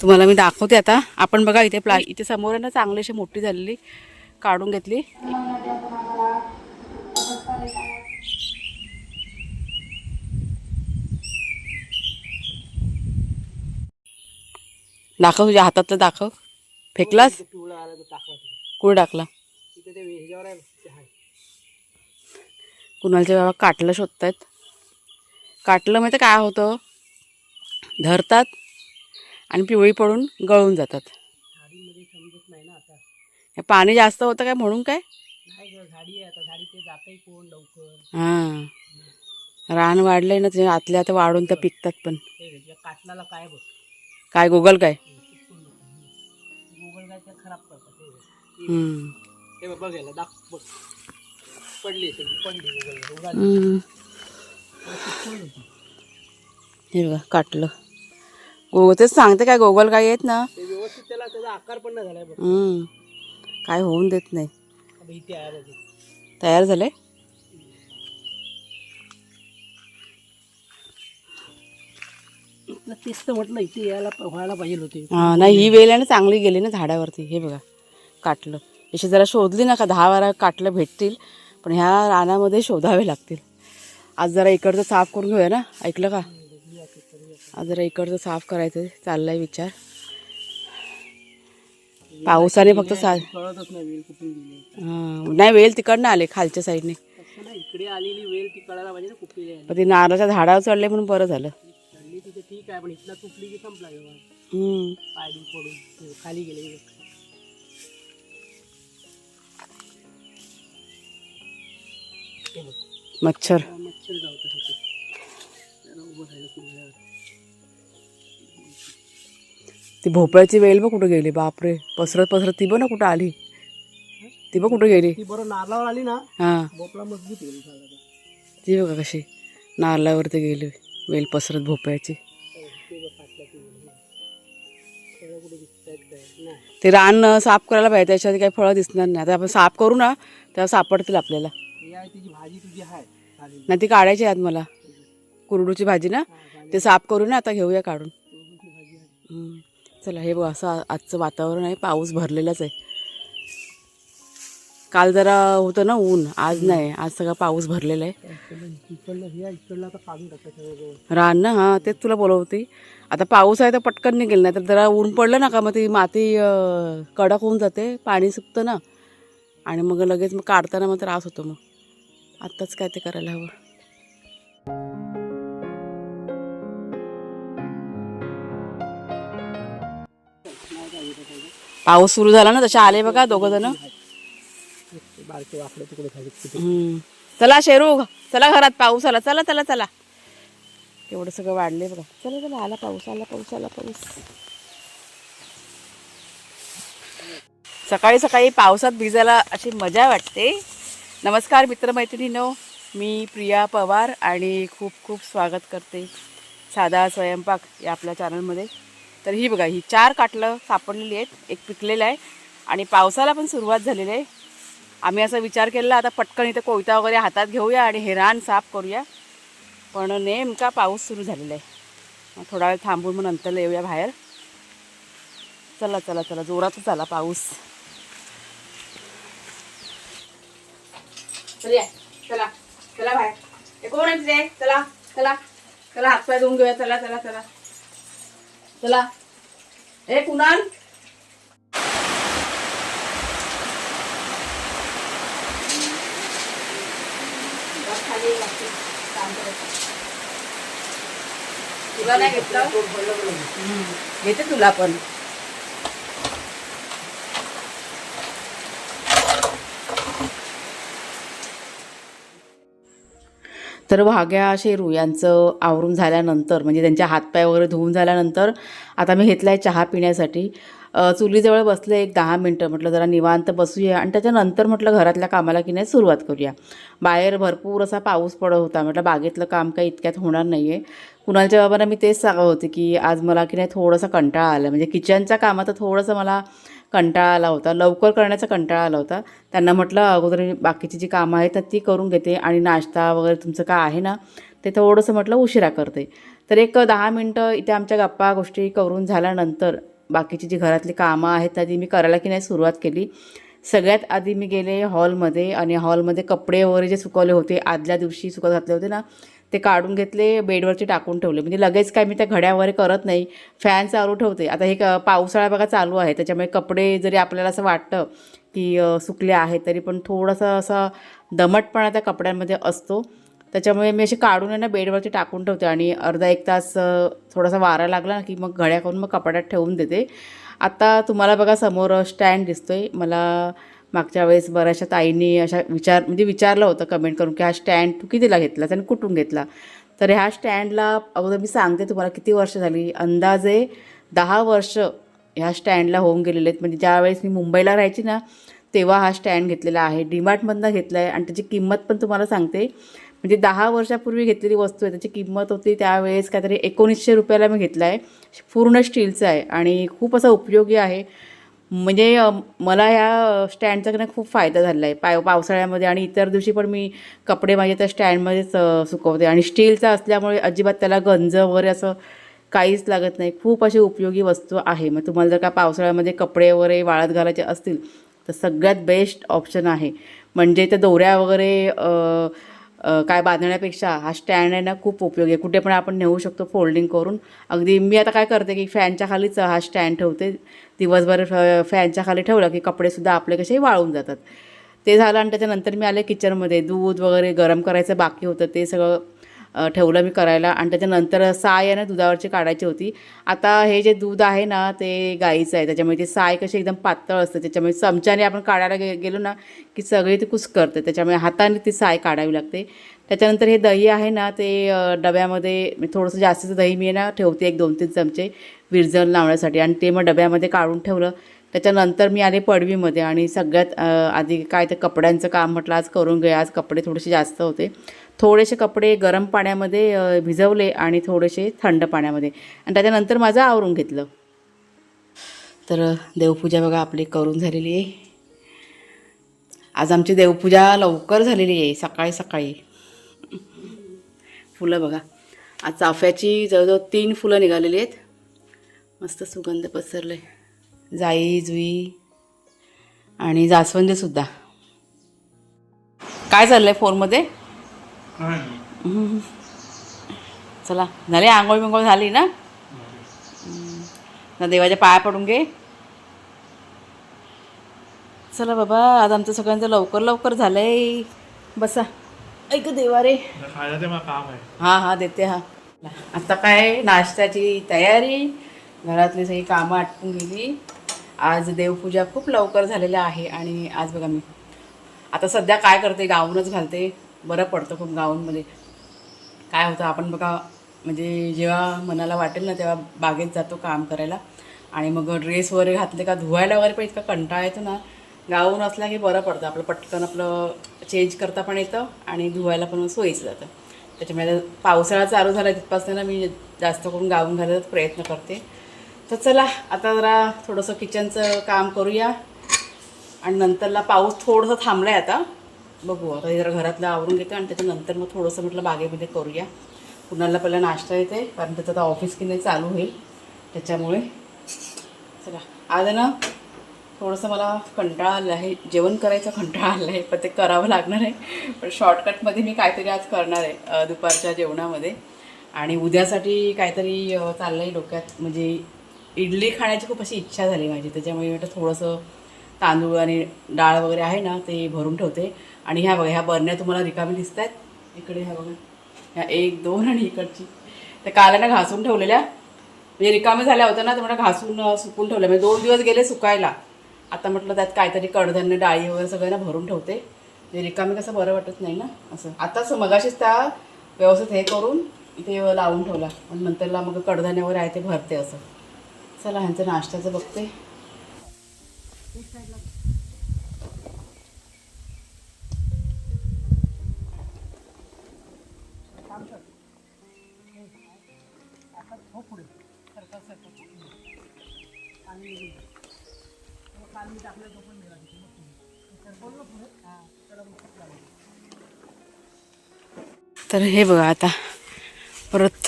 तुम्हाला मी दाखवते आता. आपण बघा इथे प्ला इथे समोर आहे ना चांगली अशी मोठी झालेली काढून घेतली. दाखव तुझ्या हातातलं दाखव. फेकलास. कुठे टाकला? कुणालच्या बाबा काटलं शोधतायत? काटलं माहिती काय होतं? धरतात आणि पिवळी पडून गळून जातात. हे पाणी जास्त होतं काय म्हणून काय? हां. रान वाढलंय ना ते आतल्या आता वाढून त्या पिकतात पण. काटणाला काय काय गुगल काय? गुगल काय ते खराब करतात पडली पडली गुगल. हे बघा काटलं. गो तेच सांगते काय गोगल काय येत ना? ते व्यवस्थित त्याला त्याचा आकार पण नाही. काय होऊन देत नाही. तयार झाले तेच तर म्हटलं इथे यायला व्हायला पाहिजे होते. हा नाही ही वेल आहे ना चांगली गेली ना झाडावरती. हे बघा काटलं. अशी जरा शोधली ना का दहा बारा काटलं भेटतील. पण ह्या रानामध्ये शोधावे लागतील. आज जरा इकडचं साफ करून घेऊया ना. ऐकलं का? आज जरा इकडचं साफ करायचं चाललाय विचार. पावसाने फक्त सा नाही वेल तिकडनं आले खालच्या साईडने. इकडे आलेली वेल ती कळायला पाहिजे ना कुठली आहे पण ते नारळाच्या झाडावर चढले म्हणून बरं झालं. ठीक आहे पण इथला तुटली की संपला. पायडी पडून खाली गेले. मच्छर. ती भोपळ्याची वेल बघ कुठं गेली बापरे. पसरत पसरत ती बघ ना कुठं आली. ती बघ कुठं गेली. ती बरं नारळावर आली ना हां. भोपळा मजबूत. ती बघा कशी नारळावरती गेली वेल पसरत भोपळ्याची. ते रान साफ करायला पाहिजे त्याच्यात काही फळं दिसणार नाही. आता आपण साफ करू ना तेव्हा सापडतील आपल्याला. आहे तिची भाजी तुझी आहे झालेली. नाही ती काढायची आहेत मला कुरडूची भाजी ना. ते साफ करू ना आता घेऊया काढून. हम्म. चला हे बघ असं आजचं वातावरण आहे पाऊस भरलेलाच आहे काल जरा होतं ना ऊन आज नाही आज सगळा पाऊस भरलेला आहे इकडलं इकडलं हे आहे, इकडलं आता काढून टाकायचं सगळं. रान ना हां तेच तुला बोलवते आता पाऊस आहे तर पटकन निघेल नाही तर जरा ऊन पडलं ना का मग ती माती अं, कडक होऊन जाते पाणी सुकतं ना आणि मग लगेच मग काढताना मग त्रास होतो मग आत्ताच काय ते करायला हवं. पाऊस सुरू झाला ना तसे आले बघा दोघ जण. चला शेरू चला घरात पाऊस आला. चला चला चला. एवढं सगळं वाढले बघा. चला चला आला पाऊस आला पाऊस आला पाऊस. सकाळी सकाळी पावसात भिजायला अशी मजा वाटते. नमस्कार मित्रमैत्रिणीनो मी प्रिया पवार आणि खूप खूप स्वागत करते साधा स्वयंपाक या आपल्या चॅनलमध्ये तर ही बघा ही चार काटलं सापडलेली आहेत एक पिकलेलं आहे आणि पावसाला पण सुरुवात झालेली आहे. आम्ही असा विचार केला आता पटकन इथं कोयता वगैरे हातात घेऊया आणि हे रान साफ करूया. पण नेमका पाऊस सुरू झालेला आहे. थोडा वेळ थांबून मग नंतर येऊया बाहेर. चला चला चला जोरातच आला पाऊस. चला चला. चला बाहेर. हे कोण आहे तिथे. चला. चला. चला. हातपाय धुवून घेऊया. चला चला चला. चला. ए कुणाल? तुला नाही घेतलं. घेते तुला पण. तर वाघ्या शेरू यांचं आवरून झाल्यानंतर म्हणजे त्यांच्या हातपाय वगैरे धुवून झाल्यानंतर आता मी घेतला आहे चहा पिण्यासाठी. चुलीजवळ बसले एक दहा मिनटं म्हटलं जरा निवांत बसूया आणि त्याच्यानंतर म्हटलं घरातल्या कामाला की नाही सुरुवात करूया. बाहेर भरपूर असा पाऊस पडत होता म्हटलं बागेतलं काम काही इतक्यात होणार नाही आहे कुणालच्या बाबांना मी तेच सांगत होते की आज मला की नाही थोडंसं कंटाळा आला. म्हणजे किचनच्या कामात थोडंसं मला कंटाळा आला होता. लवकर करण्याचा कंटाळा आला होता. त्यांना म्हटलं अगोदर बाकीची जी कामं आहेत तर ती करून घेते आणि नाश्ता वगैरे तुमचं काय आहे ना ते थोडंसं म्हटलं उशिरा करते. तर एक दहा मिनटं इथे आमच्या गप्पा गोष्टी करून झाल्यानंतर बाकीची जी घरातली कामं आहेत त्या ती मी करायला की नाही सुरुवात केली. सगळ्यात आधी मी गेले हॉलमध्ये आणि हॉलमध्ये कपडे वगैरे जे सुकवले होते आदल्या दिवशी सुकत घातले होते ना ते काढून घेतले बेडवरती टाकून ठेवले. म्हणजे लगेच काय मी त्या घड्या वगैरे करत नाही. फॅन चालू ठेवते. आता हे क पावसाळा बघा चालू आहे. त्याच्यामुळे कपडे जरी आपल्याला असं वाटतं की सुकले आहेत तरी पण थोडंसं असं दमटपणा त्या कपड्यांमध्ये असतो. त्याच्यामुळे मी असे काढून आहे ना बेडवरती टाकून ठेवते. आणि अर्धा एक तास थोडासा वारा लागला ना की मग घड्या करून मग कपड्यात ठेवून देते. आता तुम्हाला बघा समोर स्टँड दिसतो आहे मला मागच्या वेळेस बऱ्याचशा ताईंनी अशा विचार म्हणजे विचारलं होतं कमेंट करून की हा स्टँड तू कितीला घेतला आणि कुठून घेतला? तर ह्या स्टँडला अगोदर मी सांगते तुम्हाला किती वर्ष झाली. अंदाजे दहा वर्ष ह्या स्टँडला होऊन गेलेले आहेत. म्हणजे ज्यावेळेस मी मुंबईला राहायची ना तेव्हा हा स्टँड घेतलेला आहे. डीमार्टमधनं घेतला आहे आणि त्याची किंमत पण तुम्हाला सांगते. म्हणजे दहा वर्षापूर्वी घेतलेली वस्तू आहे. त्याची किंमत होती त्यावेळेस काहीतरी एकोणीसशे रुपयाला मी घेतला आहे पूर्ण स्टीलचं आहे आणि खूप असा उपयोगी आहे. म्हणजे मला ह्या स्टँडचा की खूप फायदा झाला आहे पाव पावसाळ्यामध्ये आणि इतर दिवशी पण मी कपडे माझे त्या स्टँडमध्येच सुकवते. आणि स्टीलचा असल्यामुळे अजिबात त्याला गंज वगैरे असं काहीच लागत नाही. खूप अशी उपयोगी वस्तू आहे. मग तुम्हाला जर का पावसाळ्यामध्ये कपडे वगैरे वाळत घालायचे असतील तर सगळ्यात बेस्ट ऑप्शन आहे. म्हणजे त्या दोऱ्या वगैरे काय बांधण्यापेक्षा हा स्टँड आहे ना खूप उपयोगी आहे. कुठे पण आपण नेऊ शकतो फोल्डिंग करून. अगदी मी आता काय करते की फॅनच्या खालीच हा स्टँड ठेवते. दिवसभर फ- फॅनच्या खाली ठेवलं की कपडेसुद्धा आपले कसे वाळून जातात. ते झालं आणि त्याच्यानंतर मी आले किचनमध्ये दूध वगैरे गरम करायचं बाकी होतं. ते सगळं ठेवलं मी करायला आणि त्याच्यानंतर साय आहे ना दुधावरची काढायची होती. आता हे जे दूध आहे ना ते गाईचं आहे. त्याच्यामुळे ते साय कशी एकदम पातळ असते. त्याच्यामुळे चमच्याने आपण काढायला गे गेलो ना की सगळी ती कुसकरते. त्याच्यामुळे हाताने ती साय काढावी लागते. त्याच्यानंतर हे दही आहे ना ते डब्यामध्ये थोडंसं जास्तीचं दही मी आहे ना ठेवते एक दोन तीन चमचे विरजण लावण्यासाठी. आणि ते मग डब्यामध्ये काढून ठेवलं. त्याच्यानंतर मी आले पडवीमध्ये आणि सगळ्यात आधी काय ते कपड्यांचं काम म्हटलं आज करून घे आज कपडे थोडेसे जास्त होते. थोडेसे कपडे गरम पाण्यामध्ये भिजवले आणि थोडेसे थंड पाण्यामध्ये. आणि त्याच्यानंतर माझं आवरून घेतलं. तर देवपूजा बघा आपली करून झालेली आहे. आज आमची देवपूजा लवकर झालेली आहे सकाळी सकाळी. फुलं बघा. आज चाफ्याची जवळजवळ तीन फुलं निघालेली आहेत. मस्त सुगंध पसरले जाई जुई आणि जास्वंदीसुद्धा काय चाललंय फोनमध्ये चला झाली आंघोळ बिंघोळ झाली ना. ना देवाच्या पाया पडून घे. चला बाबा आज आमचं सगळ्यांचं लवकर लवकर झालंय. बसा. ऐक देवा रे. हां हां देते हा. आता काय नाश्त्याची तयारी? घरातली सगळी कामं आटपून गेली. आज देवपूजा खूप लवकर झालेल्या आहे आणि आज बघा मी. आता सध्या काय करते? गाऊनच घालते. बरं पडतं खूप गाऊनमध्ये. काय होतं? आपण बघा म्हणजे जेव्हा मनाला वाटेल ना तेव्हा बागेत जातो काम करायला. आणि मग ड्रेस वगैरे घातले का धुवायला वगैरे पण इतका कंटाळा येतो ना. गाऊन असला की बरं पडतं. आपलं पटकन आपलं चेंज करता पण येतं आणि धुवायला पण सोयीचं जातं. त्याच्यामुळे पावसाळा चालू झाला तिथपासून ना मी जास्त करून गाऊन घालायचा प्रयत्न करते. तर चला आता जरा थोडंसं किचनचं काम करूया. आणि नंतरला पाऊस थोडंसं थांबला आहे आता. बघू आता हे जरा घरातलं आवरून घेते आणि त्याच्यानंतर मग थोडंसं म्हटलं बागेमध्ये करूया. कुणाला पहिला नाश्ता येते कारण त्याचं आता ऑफिस की नाही चालू होईल. त्याच्यामुळे. चला आज ना थोडंसं मला कंटाळा आला आहे. जेवण करायचा कंटाळा आला आहे पण ते करावं लागणार आहे. पण शॉर्टकटमध्ये मी काहीतरी आज करणार आहे दुपारच्या जेवणामध्ये. आणि उद्यासाठी काहीतरी चाललं आहे डोक्यात. म्हणजे इडली खाण्याची खूप अशी इच्छा झाली माझी. त्याच्यामुळे म्हटलं थोडंसं तांदूळ आणि डाळ वगैरे आहे ना ते भरून ठेवते. आणि ह्या बघा ह्या बरण्या तुम्हाला रिकामी दिसत आहेत इकडे ह्या बघा. ह्या एक दोन आणि इकडची. त्या काल्यानं घासून ठेवलेल्या. म्हणजे रिकामे झाल्या होत्या ना तर मला घासून सुकून ठेवल्या. म्हणजे दोन दिवस गेले सुकायला. आता म्हटलं त्यात काहीतरी कडधान्य डाळी वगैरे सगळं ना भरून ठेवते. म्हणजे रिकामी कसं बरं वाटत नाही ना असं. आताच मगाशीच त्या व्यवस्थित हे करून इथे लावून ठेवला. आणि नंतरला मग कडधान्य वगैरे आहे ते भरते असं. चला ह्यांचं नाश्त्याचं बघते. तर हे बघा आता परत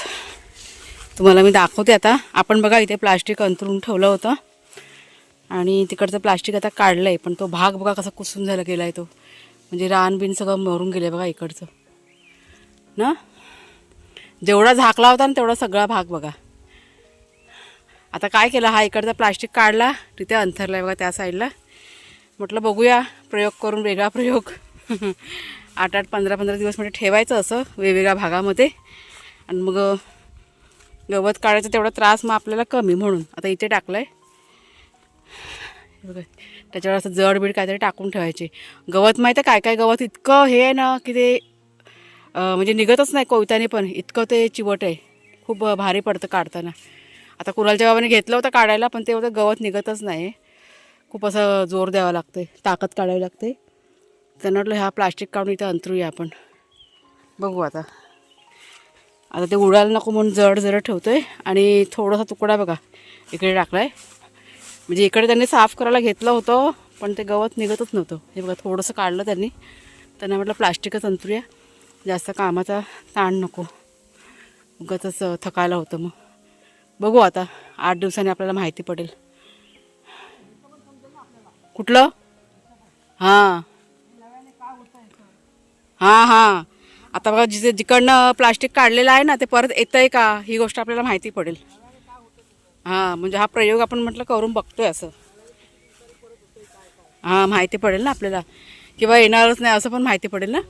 तुम्हाला मी दाखवते आता. आपण बघा इथे प्लास्टिक अंतरून ठेवलं होतं. आणि तिकडचं प्लास्टिक आता काढलं आहे पण तो भाग बघा कसा कुसून झाला गेला आहे तो. म्हणजे रान बिन सगळं मरून गेलं बघा इकडचं. ना? जेवढा झाकला होता ना तेवढा सगळा भाग बघा. आता काय केलं? हा इकडचा प्लास्टिक काढला तिथे अंथरला आहे बघा त्या साईडला. म्हटलं बघूया प्रयोग करून वेगळा प्रयोग. आठ आठ पंधरा पंधरा दिवस म्हणजे ठेवायचं असं वेगवेगळ्या भागामध्ये. आणि मग गवत काढायचा तेवढा त्रास मग आपल्याला कमी म्हणून. आता इथे टाकलं आहे बघा त्याच्यावर असं जडबीड काहीतरी टाकून ठेवायचे. गवत माहीत आहे काय काय गवत? इतकं हे आहे ना की ते म्हणजे निघतच नाही कोयत्याने पण. इतकं ते चिवट आहे. खूप भारी पडतं काढताना. आता कुणालच्या बाबाने घेतलं होतं काढायला पण ते होतं गवत निघतच नाही. खूप असं जोर द्यावं लागते ताकद काढावी लागते. त्यांना म्हटलं ह्या प्लास्टिक काढून इथं अंतरूया आपण. बघू आता. आता ते उडायला नको म्हणून जड जड आहे आणि थोडासा तुकडा बघा इकडे टाकला आहे म्हणजे इकडे त्यांनी साफ करायला घेतलं होतं पण ते गवत निघतच नव्हतं. हे बघा थोडंसं काढलं त्यांनी. त्यांना म्हटलं प्लास्टिकच अंतरूया जास्त कामाचा ताण नको. उगाच थकायला होतं मग. बघू आता आठ दिवसांनी आपल्याला माहिती पडेल. कुठलं? हां. हां हां. आता बघा जिथे जिकडनं प्लास्टिक काढलेलं आहे ना ते परत येतं आहे का? ही गोष्ट आपल्याला माहिती पडेल. हां म्हणजे हा प्रयोग आपण म्हटलं करून बघतोय असं. हां माहिती पडेल ना आपल्याला. किंवा येणारच नाही असं पण माहिती पडेल ना?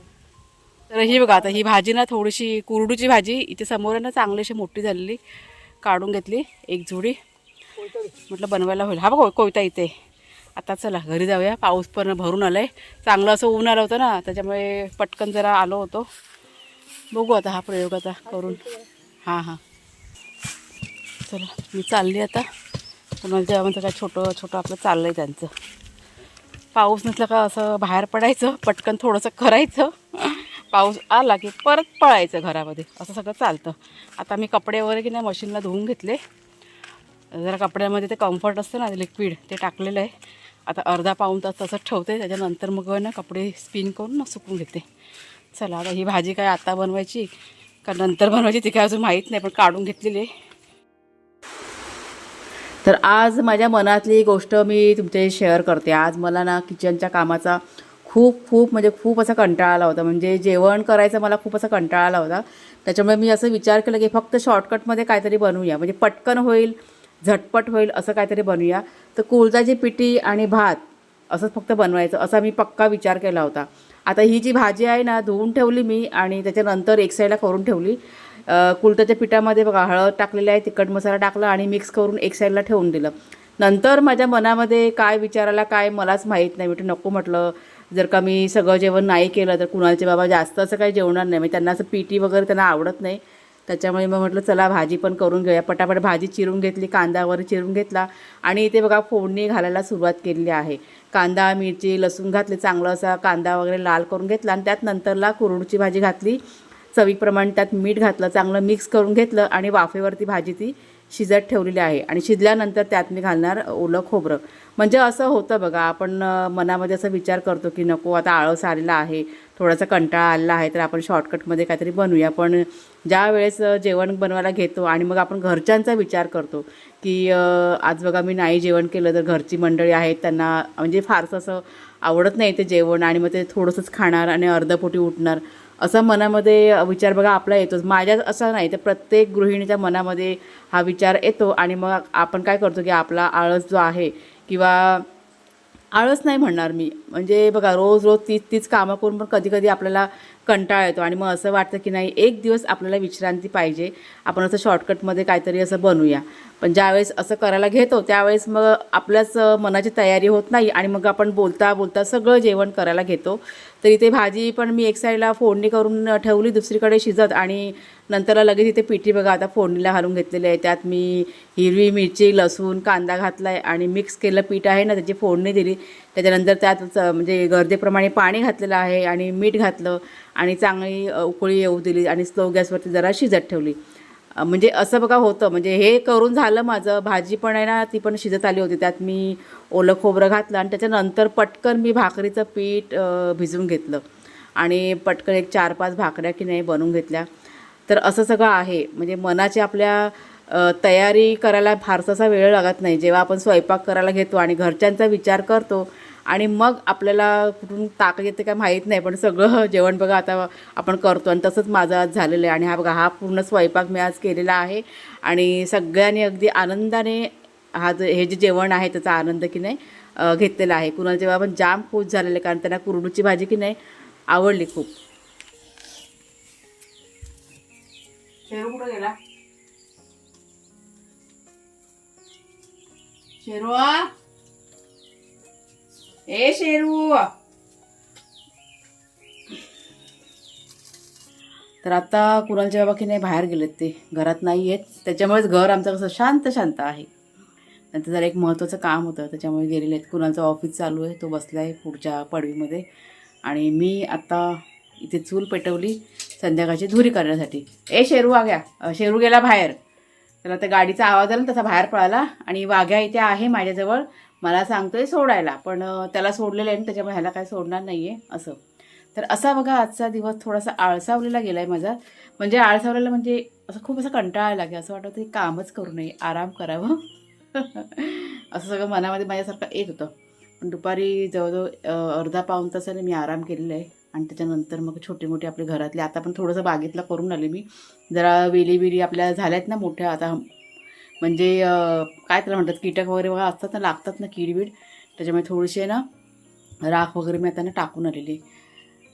तर ही बघा आता ही भाजी ना थोडीशी कुरडूची भाजी. इथे समोर आहे ना चांगली अशी मोठी झालेली काढून घेतली एक झुडी म्हटलं बनवायला होईल. हा बघ कोयता इथे. आता चला घरी जाऊया. पाऊस पण भरून आलाय. चांगलं असं ऊन आलं होतं ना त्याच्यामुळे पटकन जरा आलो होतो. बघू आता हा प्रयोग आता करून. हां हां. चला मी चालली आता. कुणाला जेव्हा काय छोटं छोटं आपलं चाललं आहे त्यांचं. पाऊस नसला का असं बाहेर पडायचं पटकन थोडंसं करायचं. पाऊस आला की परत पळायचं घरामध्ये. असं सगळं चालतं. आता मी कपडे वगैरे की नाही मशीनला धुवून घेतले. जरा कपड्यामध्ये ते कम्फर्ट असतं ना लिक्विड ते टाकलेलं आहे. आता अर्धा पाऊन तास तसंच ठेवते त्याच्यानंतर मग ना कपडे स्पिन करून मग सुकून घेते. चला आता ही भाजी काय आता बनवायची का नंतर बनवायची ती काय अजून माहीत नाही पण काढून घेतलेली आहे. तर आज माझ्या मनातली गोष्ट मी तुमच्याशी शेअर करते. आज मला ना किचनच्या कामाचा खूप खूप म्हणजे खूप असा कंटाळा आला होता. म्हणजे जेवण करायचा मला खूप असा कंटाळा आला होता. त्याच्यामुळे मी असं विचार केला की फक्त शॉर्टकटमध्ये काहीतरी बनवूया. म्हणजे पटकन होईल झटपट होईल असं काहीतरी बनवूया तर कुळदाची पिठी आणि भात असंच फक्त बनवायचं असा मी पक्का विचार केला होता. आता ही जी भाजी आहे ना धुवून ठेवली मी आणि त्याच्यानंतर एक साईडला करून ठेवली. अ, पिठामध्ये बघा हळद टाकलेलं आहे तिखट मसाला टाकला आणि मिक्स करून एक साईडला ठेवून दिलं. नंतर माझ्या मनामध्ये काय विचारायला काय मलाच माहीत नाही. मी नको म्हटलं जर का मी सगळं जेवण नाही केलं तर कुणालचे बाबा जास्त असं काही जेवणार नाही. म्हणजे त्यांना असं पीटी वगैरे त्यांना आवडत नाही. त्याच्यामुळे मग म्हटलं चला भाजी पण करून घेऊया. पटापट भाजी चिरून घेतली कांदा वगैरे चिरून घेतला आणि इथे बघा फोडणी घालायला सुरुवात केलेली आहे. कांदा मिरची लसूण घातले चांगलं असा कांदा वगैरे लाल करून घेतला आणि त्यात नंतरला कुरडूची भाजी घातली. चवीप्रमाणे त्यात मीठ घातलं चांगलं मिक्स करून घेतलं आणि वाफेवरती भाजी ती शिजत ठेवलेली आहे. आणि शिजल्यानंतर त्यात मी घालणार ओलं खोबरं. म्हणजे असं होतं बघा आपण मनामध्ये असं विचार करतो की नको आता आळस आलेला आहे. थोडासा कंटाळा आला आहे तर आपण शॉर्टकटमध्ये काहीतरी बनवूया पण ज्या वेळेस जेवण बनवायला घेतो आणि मग आपण घरच्यांचा विचार करतो की आज बघा मी नाही जेवण केलं तर घरची मंडळी आहेत त्यांना म्हणजे फारसं असं आवडत नाही ते जेवण आणि मग ते थोडंसंच खाणार आणि अर्धपोटी उठणार. असा मनामध्ये विचार बघा आपला येतोच माझ्या असा नाही तर प्रत्येक गृहिणीच्या मनामध्ये हा विचार येतो आणि मग आपण काय करतो की आपला आळस जो आहे किंवा आळस नाही म्हणणार मी. म्हणजे बघा रोज रोज तीच तीच कामं करून पण कधी कधी आपल्याला कंटाळा येतो. आणि मग असं वाटतं की नाही एक दिवस आपल्याला विश्रांती पाहिजे. आपण असं शॉर्टकटमध्ये काहीतरी असं बनवूया पण ज्यावेळेस असं करायला घेतो त्यावेळेस मग आपल्याच मनाची तयारी होत नाही आणि मग आपण बोलता बोलता सगळं जेवण करायला घेतो. तर इथे भाजी पण मी एक साईडला फोडणी करून ठेवली दुसरीकडे शिजत आणि नंतरला लगेच इथे पिठी बघा आता फोडणीला घालून घेतलेली आहे. त्यात मी हिरवी मिरची लसूण कांदा घातला आहे आणि मिक्स केलं पीठ आहे ना त्याची फोडणी दिली. त्याच्यानंतर त्यात म्हणजे गरजेप्रमाणे पाणी घातलेलं आहे आणि मीठ घातलं आणि चांगली उकळी येऊ दिली आणि स्लो गॅसवरती जरा शिजत ठेवली. म्हणजे असं बघा होतं म्हणजे हे करून झालं माझं भाजी पण आहे ना ती पण शिजत आली होती. त्यात मी ओलं खोबरं घातलं आणि त्याच्यानंतर पटकन मी भाकरीचं पीठ भिजवून घेतलं. आणि पटकन एक चार पाच भाकऱ्या की नाही बनवून घेतल्या. तर असं सगळं आहे. म्हणजे मनाचे आपल्या तयारी करायला फारसासा वेळ लागत नाही. जेव्हा आपण स्वयंपाक करायला घेतो आणि घरच्यांचा विचार करतो आणि मग आपल्याला कुठून ताक येते काय माहीत नाही. पण सगळं जेवण बघा आता आपण करतो आणि तसंच माझं आज झालेलं आहे. आणि हा बघा हा पूर्ण स्वयंपाक मी आज केलेला आहे. आणि सगळ्यांनी अगदी आनंदाने हा जे हे जे जेवण आहे त्याचा आनंद की नाही घेतलेला आहे. कुणाला जेव्हा आपण जाम खुश झालेले कारण त्यांना कुरडूची भाजी की नाही आवडली खूप. कुठं गेला? शेरू ए शेरू तर आता कुणालच्या बाबाकीने की नाही बाहेर गेलेत ते. घरात नाही आहेत. त्याच्यामुळेच घर आमचं कसं शांत शांत आहे. नंतर जरा एक महत्त्वाचं काम होतं. त्याच्यामुळे गेलेले आहेत. कुणालचं ऑफिस चालू आहे. तो बसला आहे पुढच्या पडवीमध्ये. आणि मी आता इथे चूल पेटवली संध्याकाळची धुरी करण्यासाठी. ए शेरू वाघ्या अ, शेरू गेला बाहेर. त्याला त्या गाडीचा आवाज आला तसा बाहेर पळाला. आणि वाघ्या इथे आहे माझ्याजवळ. मला सांगतोय सोडायला. पण त्याला सोडलेलं आहे आणि त्याच्यामुळे ह्याला काय सोडणार नाही आहे असं. तर असा बघा आजचा दिवस थोडासा आळसावलेला गेला आहे माझा. म्हणजे आळसावलेला म्हणजे असं खूप असं कंटाळा लागे असं वाटतं की कामच करू नये. आराम करावं. असं सगळं मनामध्ये माझ्यासारखं येत होतं. पण दुपारी जवळजवळ अर्धा पाऊन तासाने मी आराम केलेला आहे. आणि त्याच्यानंतर मग छोटे मोठे आपले घरातले. आता पण थोडंसं बागेतला करून आले मी. जरा वेली वेली आपल्या झाल्यात ना मोठ्या. आता म्हणजे काय त्याला म्हणतात? कीटक वगैरे वगैरे असतात ना लागतात ना कीडबीड. त्याच्यामुळे थोडीशी ना राख वगैरे मी आता ना टाकून आलेली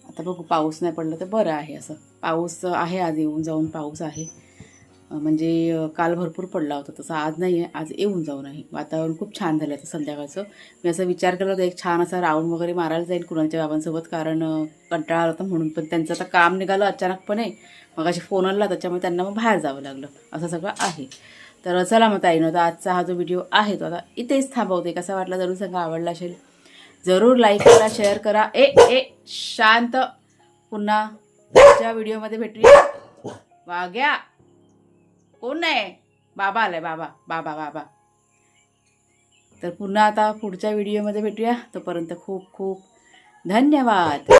आता बघू पाऊस नाही पडला तर बरं आहे असं. पाऊस आहे आज येऊन जाऊन पाऊस आहे. म्हणजे काल भरपूर पडला होता तसं. आज नाही आहे आज येऊन जाऊन आहे वातावरण खूप छान झालं होतं संध्याकाळचं. मी असं विचार केला होता एक छान असा राऊंड वगैरे मारायला जाईल कुणालच्या बाबांसोबत कारण कंटाळा आला होता म्हणून. पण त्यांचं आता काम निघालं अचानकपणे मग अशी फोन आला त्याच्यामुळे त्यांना मग बाहेर जावं लागलं. असं सगळं आहे. तर चला मग ताईनं तर आजचा हा जो व्हिडिओ आहे तो आता इथेच थांबवते. कसा वाटला जरूर सांगा आवडला असेल? जरूर लाईक करा शेअर करा. ए ए शांत. पुन्हा पुढच्या व्हिडिओमध्ये भेटूया. वाग्या! कोण नाही? बाबा आलाय बाबा. बाबा बाबा. तर पुन्हा आता पुढच्या व्हिडिओमध्ये भेटूया. तोपर्यंत खूप खूप धन्यवाद.